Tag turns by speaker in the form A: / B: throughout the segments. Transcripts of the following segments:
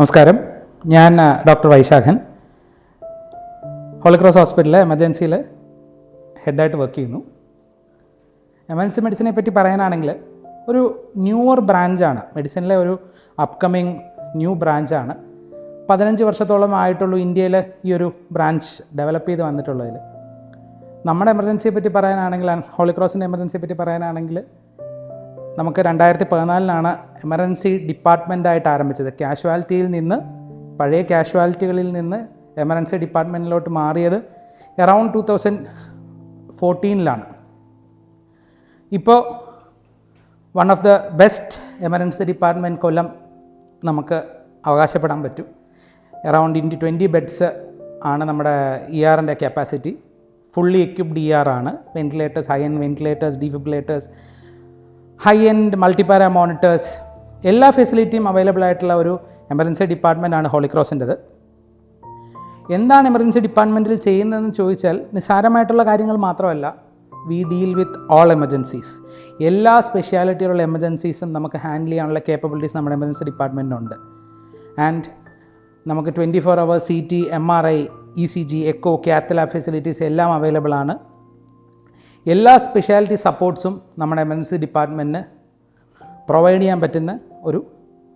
A: നമസ്കാരം. ഞാൻ doctor Vaisakhan. Holy Cross ഹോസ്പിറ്റലിലെ എമർജൻസിയിൽ ഹെഡായിട്ട് വർക്ക് ചെയ്യുന്നു. എമർജൻസി മെഡിസിനെ പറ്റി പറയാനാണെങ്കിൽ ഒരു ന്യൂവർ ബ്രാഞ്ചാണ്. മെഡിസിനിലെ ഒരു അപ്കമിങ് ന്യൂ ബ്രാഞ്ചാണ്. പതിനഞ്ച് വർഷത്തോളം ആയിട്ടുള്ളൂ ഇന്ത്യയിൽ ഈ ഒരു ബ്രാഞ്ച് ഡെവലപ്പ് ചെയ്ത് വന്നിട്ടുള്ളതിൽ നമ്മുടെ എമർജൻസിയെ പറ്റി പറയാനാണെങ്കിൽ ഹോളിക്രോസിന്റെ എമർജൻസിയെ പറ്റി പറയാനാണെങ്കിൽ നമുക്ക് രണ്ടായിരത്തി പതിനാലിലാണ് എമർജൻസി ഡിപ്പാർട്ട്മെന്റായിട്ട് ആരംഭിച്ചത്. കാഷ്വാലിറ്റിയിൽ നിന്ന് പഴയ കാഷ്വാലിറ്റികളിൽ നിന്ന് എമർജൻസി ഡിപ്പാർട്ട്മെന്റിലോട്ട് മാറിയത് എറൗണ്ട് ടു തൗസൻഡ് ഫോർട്ടീനിലാണ്. ഇപ്പോൾ one of the best emergency department Kollam നമുക്ക് അവകാശപ്പെടാൻ പറ്റും. എറൗണ്ട് ഇന്റി ട്വന്റി ബെഡ്സ് ആണ് നമ്മുടെ ഇ ആറിന്റെ capacity. Fully equipped E R ആണ്. Ventilators high end ventilators defibrillators high end multipara monitors എല്ലാ ഫെസിലിറ്റിയും അവൈലബിൾ ആയിട്ടുള്ള ഒരു എമർജൻസി ഡിപ്പാർട്ട്മെന്റ് ആണ് ഹോളിക്രോസിന്റെത് എന്താണ് എമർജൻസി ഡിപ്പാർട്ട്മെന്റിൽ ചെയ്യുന്നതെന്ന് ചോദിച്ചാൽ നിസ്സാരമായിട്ടുള്ള കാര്യങ്ങൾ മാത്രമല്ല we deal with all emergencies എല്ലാ സ്പെഷ്യാലിറ്റിയുള്ള എമർജൻസീസും നമുക്ക് ഹാൻഡിൽ ചെയ്യാനുള്ള കേപ്പബിലിറ്റീസ് നമ്മുടെ എമർജൻസി ഡിപ്പാർട്ട്മെന്റിനുണ്ട് ആൻഡ് നമുക്ക് twenty four hours C T M R I E C G echo cath lab facilities എല്ലാം അവൈലബിൾ ആണ്. എല്ലാ സ്പെഷ്യാലിറ്റി സപ്പോർട്ട്സും നമ്മുടെ എമർജൻസി ഡിപ്പാർട്ട്മെന്റിന് പ്രൊവൈഡ് ചെയ്യാൻ പറ്റുന്ന ഒരു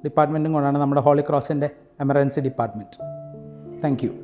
A: ഡിപ്പാർട്ട്മെന്റും കൊണ്ടാണ് നമ്മുടെ ഹോളി ക്രോസിന്റെ എമർജൻസി ഡിപ്പാർട്ട്മെന്റ് താങ്ക്